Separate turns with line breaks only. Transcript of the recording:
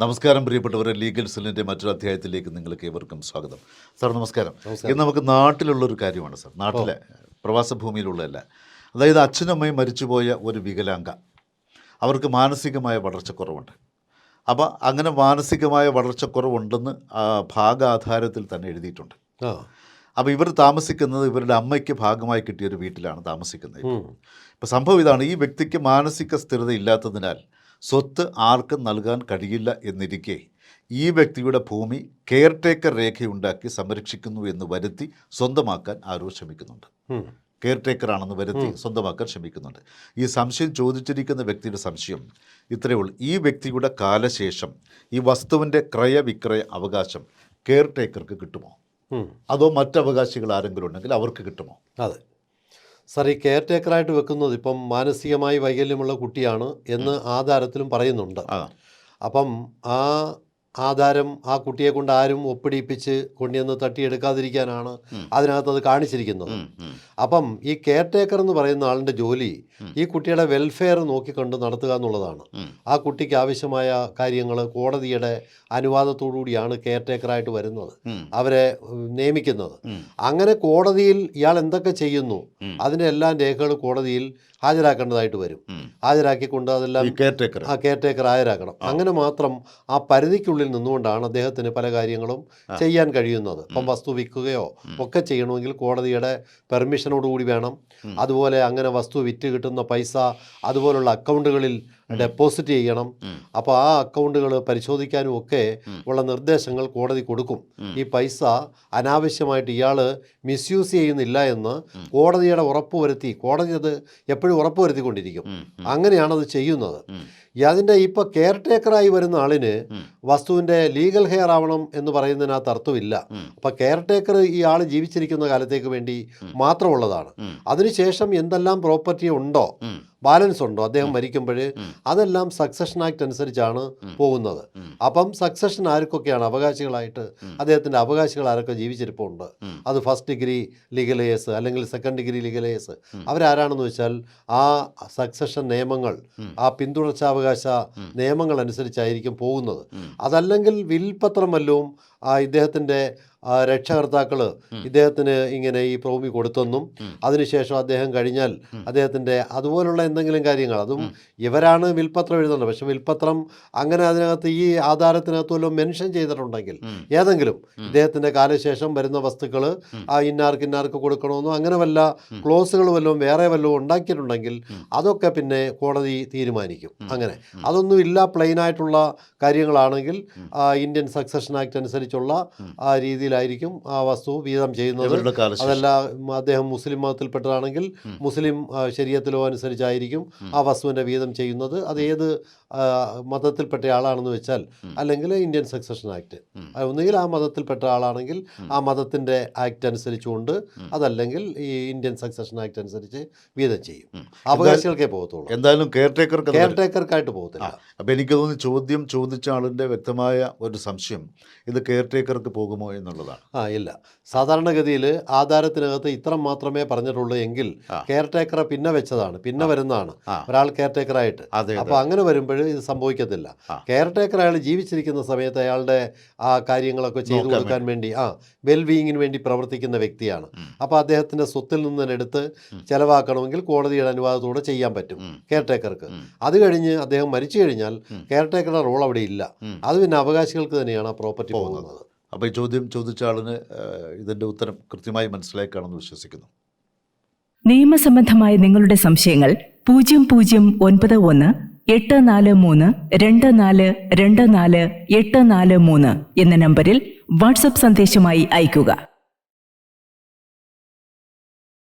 നമസ്കാരം പ്രിയപ്പെട്ടവരെ. ലീഗൽ സെല്ലിന്റെ മറ്റൊരു അധ്യായത്തിലേക്ക് നിങ്ങൾക്ക് ഏവർക്കും സ്വാഗതം. സാർ നമസ്കാരം. ഇത് നമുക്ക് നാട്ടിലുള്ളൊരു കാര്യമാണ് സാർ. നാട്ടിലെ പ്രവാസ ഭൂമിയിലുള്ളതല്ല അതായത് അച്ഛനമ്മയും അമ്മയും മരിച്ചുപോയ ഒരു വികലാംഗ. അവർക്ക് മാനസികമായ വളർച്ചക്കുറവുണ്ട് അപ്പോൾ അങ്ങനെ മാനസികമായ വളർച്ചക്കുറവുണ്ടെന്ന് ഭാഗാധാരത്തിൽ തന്നെ എഴുതിയിട്ടുണ്ട്. അപ്പോൾ ഇവർ താമസിക്കുന്നത് ഇവരുടെ അമ്മയ്ക്ക് ഭാഗമായി കിട്ടിയ ഒരു വീട്ടിലാണ് താമസിക്കുന്നത്. ഇപ്പോൾ സംഭവം ഇതാണ് ഈ വ്യക്തിക്ക് മാനസിക സ്ഥിരത ഇല്ലാത്തതിനാൽ സ്വത്ത് ആർക്കും നൽകാൻ കഴിയില്ല എന്നിരിക്കെ ഈ വ്യക്തിയുടെ ഭൂമി കെയർ ടേക്കർ രേഖയുണ്ടാക്കി സംരക്ഷിക്കുന്നു എന്ന് വരുത്തി സ്വന്തമാക്കാൻ ആരോ ശ്രമിക്കുന്നുണ്ട്. കെയർ ടേക്കർ ആണെന്ന് വരുത്തി സ്വന്തമാക്കാൻ ശ്രമിക്കുന്നുണ്ട്. ഈ സംശയം ചോദിച്ചിരിക്കുന്ന വ്യക്തിയുടെ സംശയം ഇത്രയേ ഉള്ളൂ. ഈ വ്യക്തിയുടെ കാലശേഷം ഈ വസ്തുവിന്റെ ക്രയവിക്രയ അവകാശം കെയർ ടേക്കർക്ക് കിട്ടുമോ അതോ മറ്റവകാശികൾ ആരെങ്കിലും ഉണ്ടെങ്കിൽ അവർക്ക് കിട്ടുമോ?
അതെ. സാർ ഈ കെയർ ടേക്കറായിട്ട് വെക്കുന്നത് ഇപ്പം മാനസികമായി വൈകല്യമുള്ള കുട്ടിയാണ് എന്ന് ആധാരത്തിലും പറയുന്നുണ്ട്. അപ്പം ആ ആധാരം ആ കുട്ടിയെ കൊണ്ട് ആരും ഒപ്പിടിപ്പിച്ച് കൊണ്ടുവന്ന് തട്ടിയെടുക്കാതിരിക്കാനാണ് അതിനകത്ത് അത് കാണിച്ചിരിക്കുന്നത്. അപ്പം ഈ കെയർ ടേക്കർ എന്ന് പറയുന്ന ആളിന്റെ ജോലി ഈ കുട്ടിയുടെ വെൽഫെയർ നോക്കിക്കണ്ട് നടത്തുക എന്നുള്ളതാണ്. ആ കുട്ടിക്ക് ആവശ്യമായ കാര്യങ്ങൾ കോടതിയുടെ അനുവാദത്തോടുകൂടിയാണ് കെയർ ടേക്കറായിട്ട് വരുന്നത് അവരെ നിയമിക്കുന്നത്. അങ്ങനെ കോടതിയിൽ ഇയാൾ എന്തൊക്കെ ചെയ്യുന്നു. അതിന്റെ എല്ലാ രേഖകൾ കോടതിയിൽ ഹാജരാക്കേണ്ടതായിട്ട് വരും. ഹാജരാക്കിക്കൊണ്ട് അതെല്ലാം ആ കെയർ ടേക്കർ ഹാജരാക്കണം അങ്ങനെ മാത്രം ആ പരിധിക്കുള്ളിൽ നിന്നുകൊണ്ടാണ് അദ്ദേഹത്തിന് പല കാര്യങ്ങളും ചെയ്യാൻ കഴിയുന്നത്. ഇപ്പം വസ്തു വിൽക്കുകയോ ഒക്കെ ചെയ്യണമെങ്കിൽ കോടതിയുടെ പെർമിഷനോടുകൂടി വേണം. അതുപോലെ അങ്ങനെ വസ്തു വിറ്റ് കിട്ടുന്ന പൈസ അതുപോലുള്ള അക്കൗണ്ടുകളിൽ ഡെപ്പോസിറ്റ് ചെയ്യണം. അപ്പോൾ ആ അക്കൗണ്ടുകൾ പരിശോധിക്കാനും ഒക്കെ ഉള്ള നിർദ്ദേശങ്ങൾ കോടതി കൊടുക്കും. ഈ പൈസ അനാവശ്യമായിട്ട് ഇയാൾ മിസ്യൂസ് ചെയ്യുന്നില്ല എന്ന് കോടതിയുടെ ഉറപ്പ് വരുത്തി കോടതി അത് എപ്പോഴും ഉറപ്പുവരുത്തിക്കൊണ്ടിരിക്കും അങ്ങനെയാണ് അത് ചെയ്യുന്നത്. അതിന്റെ ഇപ്പോൾ കെയർ ടേക്കറായി വരുന്ന ആളിന് വസ്തുവിന്റെ ലീഗൽ ഹെയർ ആവണം എന്ന് പറയുന്നതിനകത്ത് അർത്ഥമില്ല. അപ്പോൾ കെയർ ടേക്കർ ഈ ആൾ ജീവിച്ചിരിക്കുന്ന കാലത്തേക്ക് വേണ്ടി മാത്രമുള്ളതാണ്. അതിനുശേഷം എന്തെല്ലാം പ്രോപ്പർട്ടി ഉണ്ടോ? ബാലൻസ് ഉണ്ടോ? അദ്ദേഹം മരിക്കുമ്പോൾ അതെല്ലാം സക്സഷൻ ആക്ട് അനുസരിച്ചാണ് പോകുന്നത്. അപ്പം സക്സഷൻ ആർക്കൊക്കെയാണ് അവകാശികളായിട്ട് അദ്ദേഹത്തിന്റെ അവകാശികൾ ആരൊക്കെ ജീവിച്ചിരിപ്പുണ്ട്? അത് ഫസ്റ്റ് ഡിഗ്രി ലീഗലേഴ്സ് അല്ലെങ്കിൽ സെക്കൻഡ് ഡിഗ്രി ലീഗലേഴ്സ് അവരാരാണെന്ന് വെച്ചാൽ ആ സക്സഷൻ നിയമങ്ങൾ ആ പിന്തുടർച്ചാവകാശ നിയമങ്ങൾ അനുസരിച്ചായിരിക്കും പോകുന്നത്. അതല്ലെങ്കിൽ വിൽപത്രം വല്ലതും ആ ഇദ്ദേഹത്തിന്റെ രക്ഷകർത്താക്കൾ ഇദ്ദേഹത്തിന് ഇങ്ങനെ ഈ ഭൂമി കൊടുത്തെന്നും അതിനുശേഷം അദ്ദേഹം കഴിഞ്ഞാൽ അദ്ദേഹത്തിന്റെ അതുപോലുള്ള എന്തെങ്കിലും കാര്യങ്ങൾ അതും ഇവരാണ് വിൽപത്രം എഴുതുന്നത്. പക്ഷെ വിൽപത്രം അങ്ങനെ അതിനകത്ത് ഈ ആധാരത്തിനകത്ത് വല്ലതും മെൻഷൻ ചെയ്തിട്ടുണ്ടെങ്കിൽ ഏതെങ്കിലും ഇദ്ദേഹത്തിന്റെ കാലശേഷം വരുന്ന വസ്തുക്കൾ ആ ഇന്നാർക്ക് ഇന്നാർക്ക് കൊടുക്കണമെന്നോ അങ്ങനെ വല്ല ക്ലോസുകൾ വല്ലതും വേറെ വല്ലതും ഉണ്ടാക്കിയിട്ടുണ്ടെങ്കിൽ അതൊക്കെ പിന്നെ കോടതി തീരുമാനിക്കും. അങ്ങനെ. അതൊന്നും ഇല്ല പ്ലെയിൻ ആയിട്ടുള്ള കാര്യങ്ങളാണെങ്കിൽ ഇന്ത്യൻ സക്സഷൻ ആക്ട് അനുസരിച്ചുള്ള ആ രീതിയിലായിരിക്കും ആ വസ്തു വീതം ചെയ്യുന്നത്. അതല്ല അദ്ദേഹം മുസ്ലിം മതത്തിൽപ്പെട്ടതാണെങ്കിൽ മുസ്ലിം ശരീരത്തിലോ അനുസരിച്ചായിരിക്കും ആ വസ്തുവിന്റെ വീതം ചെയ്യുന്നത്. അത് ഏത് മതത്തിൽപ്പെട്ട ആളാണെന്ന് വെച്ചാൽ അല്ലെങ്കിൽ ഇന്ത്യൻ സക്സഷൻ ആക്ട്. ഒന്നുകിൽ ആ മതത്തിൽപ്പെട്ട ആളാണെങ്കിൽ ആ മതത്തിന്റെ ആക്ട് അനുസരിച്ചുകൊണ്ട് അതല്ലെങ്കിൽ ഈ ഇന്ത്യൻ സക്സഷൻ ആക്ട് അനുസരിച്ച് വീതം ചെയ്യും. അവകാശികൾക്കേ പോകത്തുള്ളൂ.
എന്തായാലും കെയർ ടേക്കർ
കെയർ ടേക്കർക്കായിട്ട് പോകത്തില്ല
അപ്പോൾ എനിക്ക് തോന്നുന്നു ചോദ്യം ചോദിച്ച ആളിന്റെ വ്യക്തമായ ഒരു സംശയം. ഇത് കെയർ ടേക്കർക്ക് പോകുമോ എന്നുള്ളതാണ്.
ആ ഇല്ല. സാധാരണഗതിയിൽ ആധാരത്തിനകത്ത് ഇത്ര മാത്രമേ പറഞ്ഞിട്ടുള്ളൂ എങ്കിൽ കെയർടേക്കറെ പിന്നെ വെച്ചതാണ്. പിന്നെ വരുന്നതാണ്. ഒരാൾ കെയർടേക്കറായിട്ട്
അതെ
അപ്പോൾ അങ്ങനെ വരുമ്പോൾ ഇത് സംഭവിക്കത്തില്ല. കെയർടേക്കർ അയാൾ ജീവിച്ചിരിക്കുന്ന സമയത്ത് അയാളുടെ ആ കാര്യങ്ങളൊക്കെ ചെയ്തു കൊടുക്കാൻ വേണ്ടി. ആ വെൽബീയിങ്ങിന് വേണ്ടി പ്രവർത്തിക്കുന്ന വ്യക്തിയാണ്. അപ്പോൾ അദ്ദേഹത്തിന്റെ സ്വത്തിൽ നിന്ന് തന്നെ എടുത്ത് ചെലവാക്കണമെങ്കിൽ കോടതിയുടെ അനുവാദത്തോടെ ചെയ്യാൻ പറ്റും കെയർടേക്കർക്ക് അത് കഴിഞ്ഞ് അദ്ദേഹം മരിച്ചു കഴിഞ്ഞാൽ കെയർടേക്കറുടെ റോൾ അവിടെ ഇല്ല. അത് പിന്നെ അവകാശികൾക്ക് തന്നെയാണ് ആ പ്രോപ്പർട്ടി പോകുന്നത്.
അപ്പോൾ ഈ ചോദ്യം ചോദിച്ച ആളിന് ഇതിന്റെ ഉത്തരം കൃത്യമായി മനസ്സിലായി കാണുമെന്ന് വിശ്വസിക്കുന്നു.
നിയമസംബന്ധമായ നിങ്ങളുടെ സംശയങ്ങൾ പൂജ്യം പൂജ്യം ഒൻപത് ഒന്ന് എട്ട് നാല് മൂന്ന് രണ്ട് നാല് രണ്ട് നാല് എട്ട് നാല് മൂന്ന് എന്ന നമ്പറിൽ വാട്സപ്പ് സന്ദേശമായി അയയ്ക്കുക.